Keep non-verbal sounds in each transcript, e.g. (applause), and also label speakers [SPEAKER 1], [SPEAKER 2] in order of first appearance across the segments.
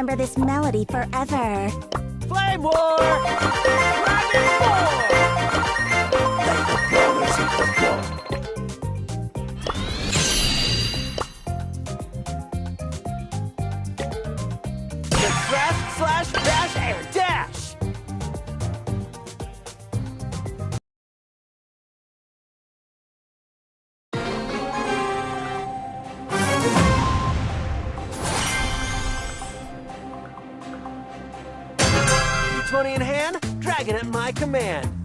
[SPEAKER 1] remember this melody forever.
[SPEAKER 2] Flame War! Dragon War! Command.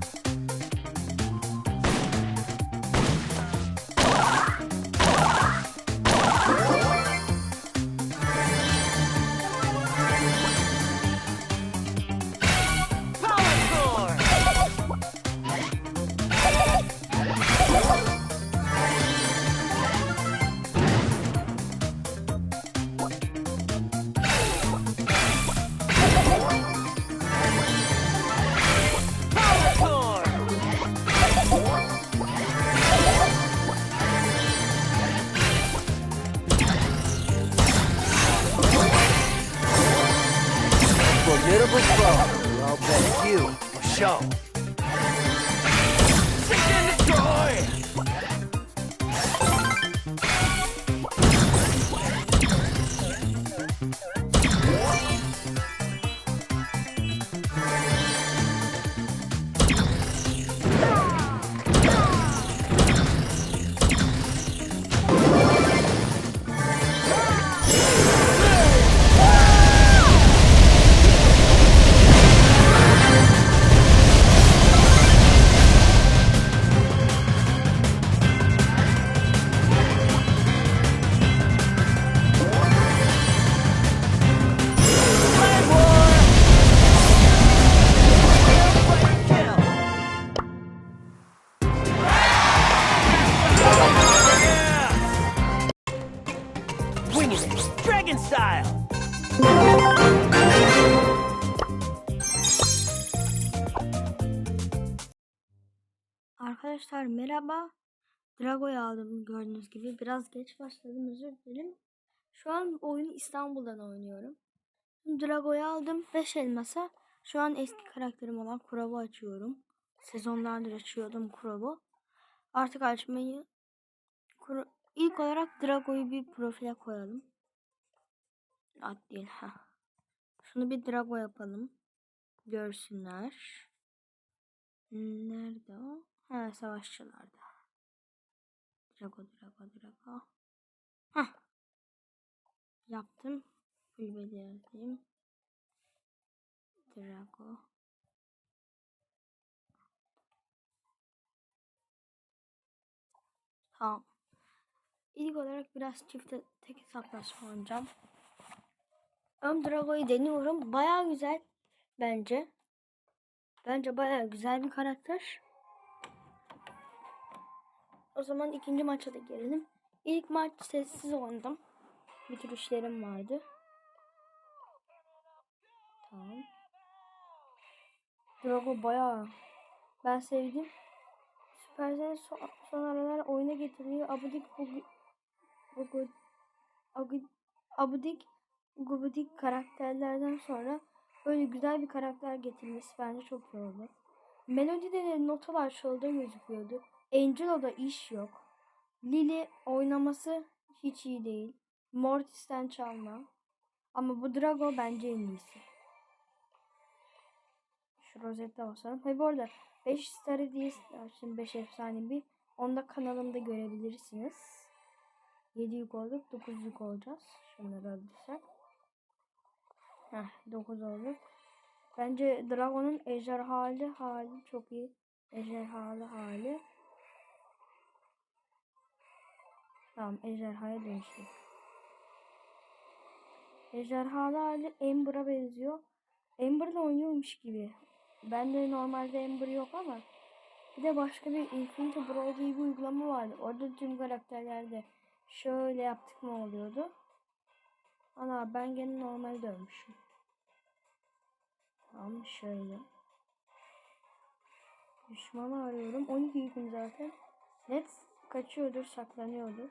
[SPEAKER 2] You style!
[SPEAKER 3] Arkadaşlar merhaba. Drago'yu aldım gördüğünüz gibi. Biraz geç başladım özür dilerim. Şu an oyunu İstanbul'dan oynuyorum. Drago'yu aldım 5 elmasa. Şu an eski karakterim olan Kurov'u açıyorum. Sezonlardır açıyordum Kurov'u. Artık açmayı Kuro... İlk olarak Drago'yu bir profile koyalım. At değil ha. Şunu bir Drago yapalım. Görsünler. Nerede o? Ha savaşçılarda. Drago Drago Drago. Hah. Yaptım. Kulübede yazayım. Drago. Tamam. İlk olarak biraz çifte tek hesaplaşma oynayacağım. Ön Drago'yu deniyorum. Baya güzel. Bence. Bence baya güzel bir karakter. O zaman ikinci maça da gelelim. İlk maç sessiz oynadım. Bir tür işlerim vardı. Tamam. Drago bayağı ben sevdim. Supercell son, son aralar oyuna getiriyor. Abudik agu- abudik gubudik karakterlerden sonra böyle güzel bir karakter getirmesi bence çok iyi oldu. Melodide de notalar şurada gözüküyordu. Angelo'da iş yok. Lily oynaması hiç iyi değil. Mortis'ten çalma. Ama bu Drago bence en iyisi. Şu rozette basalım. Ve bu arada 5 star hediyesi şimdi 5 efsane bir. Onu da kanalımda görebilirsiniz. 7 yük olduk. 9 yük olacağız. Şunları öldürsek. Heh 9 olduk. Bence Dragon'un ejderhalı hali çok iyi. Ejderhalı hali. Tamam ejderhaya dönüştü. Ejderhalı hali Ember'a benziyor. Ember'la oynuyormuş gibi. Bende normalde Ember yok ama bir de başka bir Infinity Brawl diye bir uygulama vardı. Orada tüm karakterlerde şöyle yaptık mı oluyordu. Ana ben gene normal dönmüşüm. Tamam şöyle. Düşmanı arıyorum. 12 yüküm zaten. Net kaçıyordur, saklanıyordur.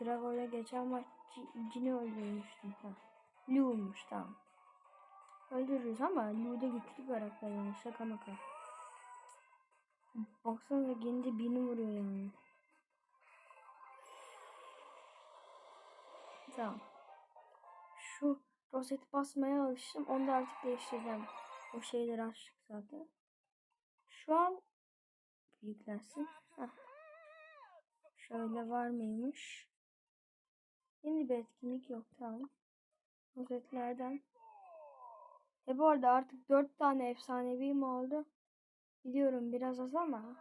[SPEAKER 3] Drago ile geçen maç ci- cini öldürmüştüm. Ha. Lu'muş tamam. Öldürürüz ama Lu da güçlü karakter yani şaka maka. Baksana kendi bini vuruyor yani. Tamam. Şu rozeti basmaya alıştım. Onu da artık değiştireceğim. O şeyleri açtık zaten. Şu an büyüklensin. Heh. Şöyle var mıymış? Yeni bir etkinlik yok tamam. Rozetlerden. E bu arada artık dört tane efsanevi mi oldu? Biliyorum biraz az ama.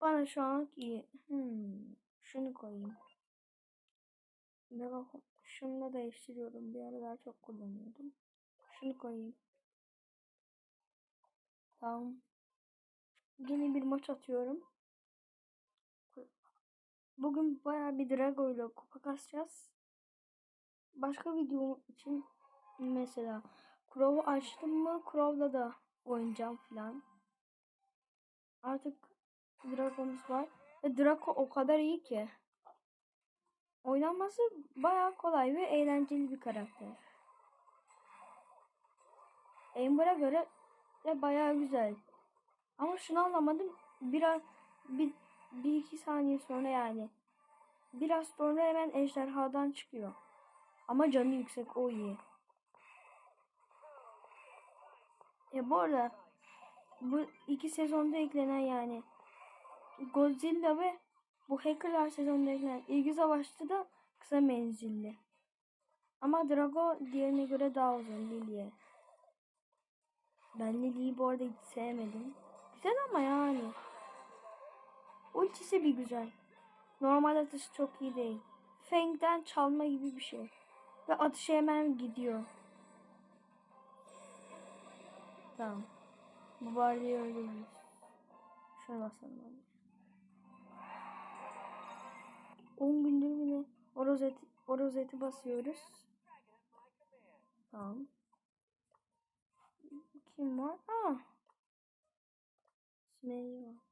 [SPEAKER 3] Bana şu an iyi. Hmm. Şunu koyayım. Mega şunu da değiştiriyorum. Bir aralar çok kullanıyordum. Şunu koyayım. Tamam. Yine bir maç atıyorum. Bugün bayağı bir Drago ile kupa kasacağız. Başka video için mesela Crow'u açtım mı Crow'la da oynayacağım falan. Artık Drago'muz var. Ve Draco o kadar iyi ki. Oynanması bayağı kolay ve eğlenceli bir karakter. Amber'a göre de bayağı güzel. Ama şunu anlamadım. Biraz bir, bir iki saniye sonra yani. Biraz sonra hemen ejderhadan çıkıyor. Ama canı yüksek o iyi. Ya bu arada bu iki sezonda eklenen yani Godzilla ve bu Hackerlar sezonunda eklenen ilgi savaşçı da kısa menzilli. Ama Drago diğerine göre daha uzun Lily'e. Ben Lily'yi bu arada hiç sevmedim. Güzel ama yani. Ultisi bir güzel. Normal atışı çok iyi değil. Fang'den çalma gibi bir şey. Ve atışı hemen gidiyor. Tamam. Bu bardiyi öldürürüz. Şuna basalım 10 gündür mü ne? O rozeti, o rozeti basıyoruz. Tamam. Kim var? Ha. Sümeyye varmış.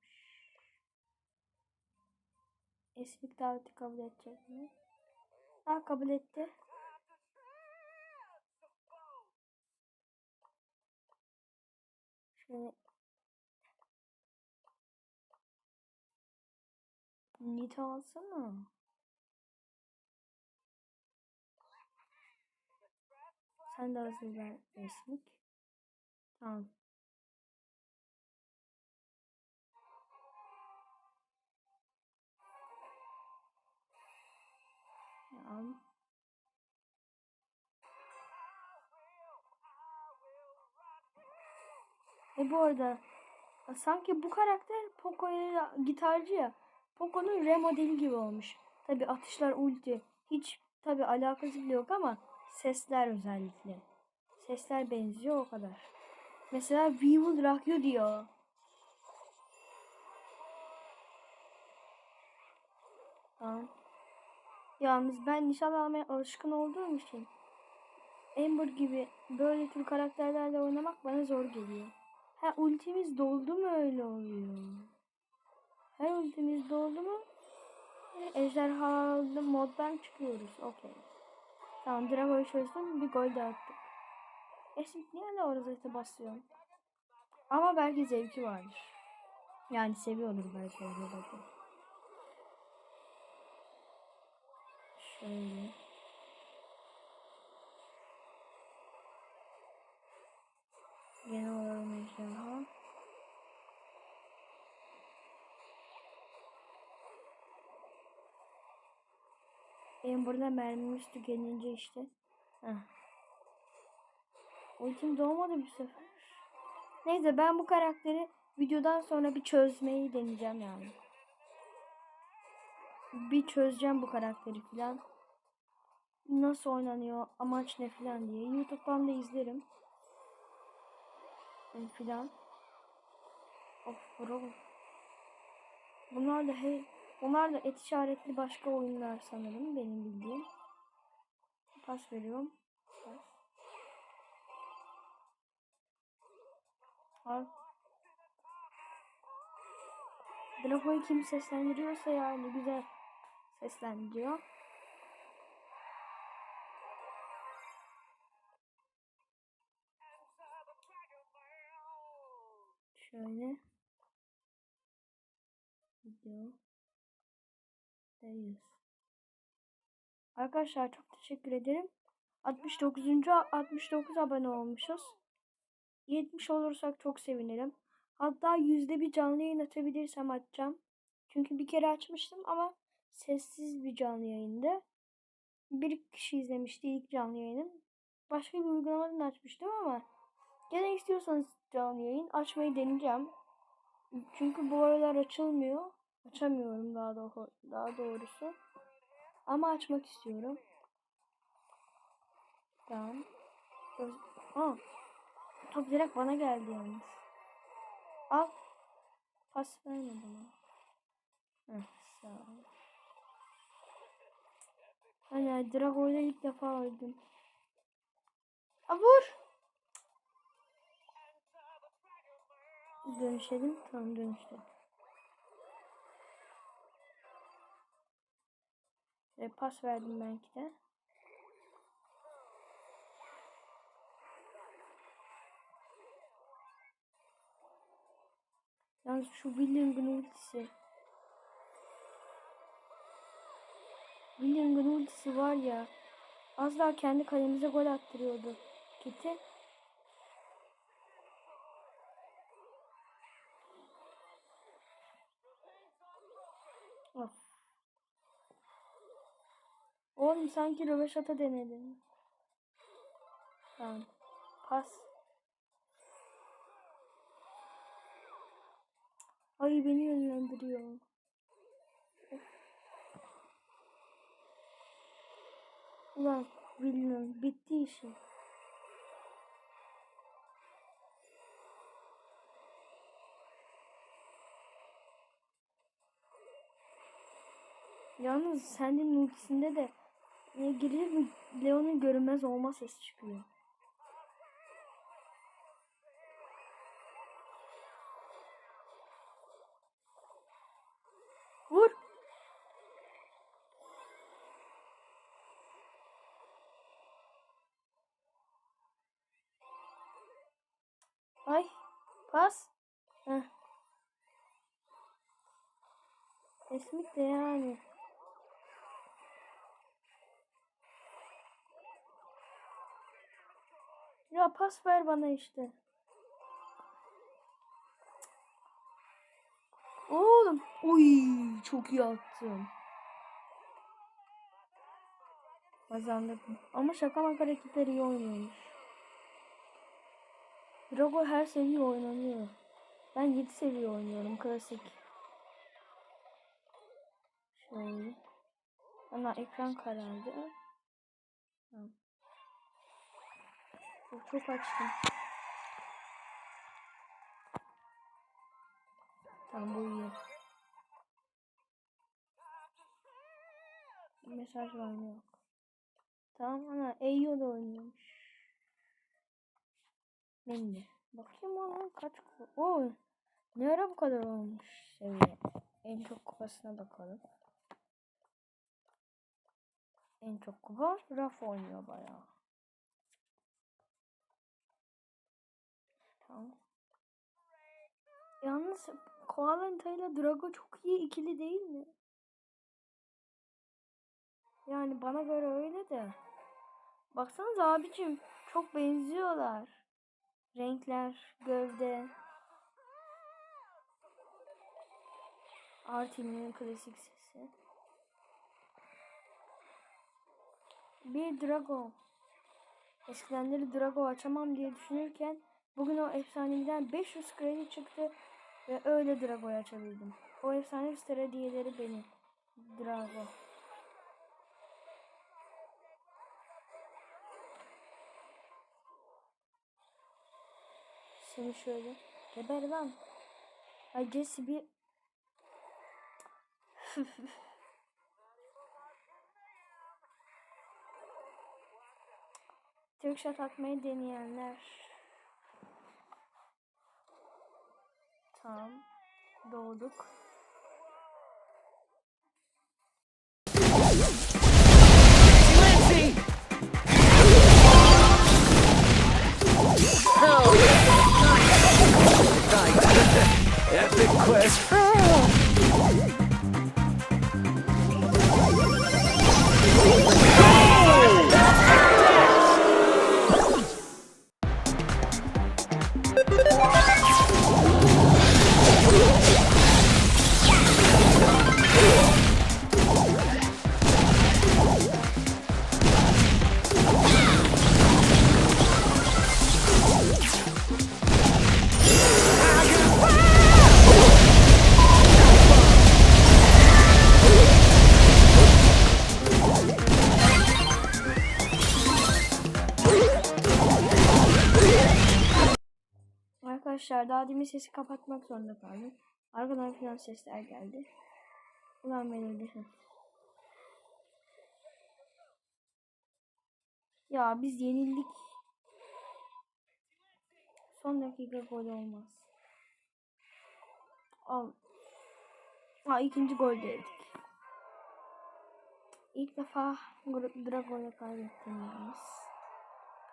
[SPEAKER 3] Esmik daveti kabul edecek mi? Ha kabul etti. Şöyle Nita alsana. Sen de hazır ver Esmik. Tamam. Tamam. E bu arada sanki bu karakter Poco ile gitarcı ya. Poco'nun remodeli gibi olmuş. Tabi atışlar ulti. Hiç tabi alakası bile yok ama sesler özellikle. Sesler benziyor o kadar. Mesela We Will Rock You diyor. Tamam. Yalnız ben nişan almaya alışkın olduğum için Amber gibi böyle tür karakterlerle oynamak bana zor geliyor. Ha ultimiz doldu mu öyle oluyor. Her ultimiz doldu mu ejderhalı moddan çıkıyoruz. Okey. Tamam Drago'yu çözdüm. Bir gol de attık. Esmik niye öyle orada basıyorum? Ama belki zevki vardır. Yani seviyordur belki bakın. Şöyle. Yeni olarak ejderha. Benim burada mermimiz tükenince işte. Heh. Ultim doğmadı bu sefer. Neyse ben bu karakteri videodan sonra bir çözmeyi deneyeceğim yani. Bir çözeceğim bu karakteri filan. Nasıl oynanıyor, amaç ne filan diye. Youtube'dan da izlerim. Yani filan. Of bro. Bunlar da hey, bunlar da et işaretli başka oyunlar sanırım benim bildiğim. Pas veriyorum. Pas. Al. Drago'yu kim seslendiriyorsa yani güzel seslendiriyor. Şöyle. Video. Dayız. Arkadaşlar çok teşekkür ederim. 69. 69 abone olmuşuz. 70 olursak çok sevinirim. Hatta yüzde bir canlı yayın atabilirsem açacağım. Çünkü bir kere açmıştım ama sessiz bir canlı yayında. Bir kişi izlemişti ilk canlı yayının. Başka bir uygulamadan açmıştım ama gene istiyorsanız canlı yayın açmayı deneyeceğim. Çünkü bu aralar açılmıyor. Açamıyorum daha doğru, daha doğrusu. Ama açmak istiyorum. Tamam. Göz... Aa, top direkt bana geldi yalnız. Al. Pas verme bana. Heh, sağ ol. Hani Drago'yla ilk defa öldüm. Aa, vur. Dönüşelim. Tamam dönüştüm. E, pas verdim belki de. Yalnız şu William'ın ultisi. William'ın ultisi var ya. Az daha kendi kalemize gol attırıyordu. Kiti. Of. Oğlum sanki röveşata denedin. Tamam. Pas. Ay beni yönlendiriyor. Ulan William bitti işi. Yalnız senin ultisinde de ne girir mi Leon'un görünmez olma sesi çıkıyor. Vur. Ay. Pas. Heh. Esmik de yani. Ya pas ver bana işte. Oğlum. Uy çok iyi attım. Kazandım. Ama şaka maka rakipler iyi oynuyormuş. Drago her seviye oynanıyor. Ben 7 seviye oynuyorum klasik. Şöyle. Ana ekran karardı. Tamam. Çok, açtım. Tamam bu iyi. Mesaj var mı yok. Tamam ana Eyo da oynuyormuş. Ben de. Bakayım onun kaç kupa. Oo, ne ara bu kadar olmuş seviye. En çok kupasına bakalım. En çok kupa Raf oynuyor bayağı. Tamam. Yalnız Koalenta ile Drago çok iyi ikili değil mi? Yani bana göre öyle de. Baksanıza abicim çok benziyorlar. Renkler, gövde. Artin'in klasik sesi. Bir Drago. Eskidenleri Drago açamam diye düşünürken bugün o efsaneden 500 kredi çıktı ve öyle Drago'yu açabildim. O efsane hediyeleri benim. Drago. Seni şöyle. Geber lan. Ay Jesse bir... (laughs) Trickshot atmayı deneyenler. Tamam. Doğduk. Demin sesi kapatmak zorunda kaldım. Arkadan filan sesler geldi. Ulan. Heh. Ya biz yenildik. Son dakika gol olmaz. Al. Ha ikinci gol de yedik. İlk defa Drago'ya kaybettim yalnız.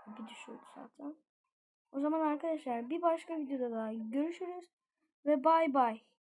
[SPEAKER 3] Bir düşürdü zaten. O zaman arkadaşlar bir başka videoda daha görüşürüz ve bay bay.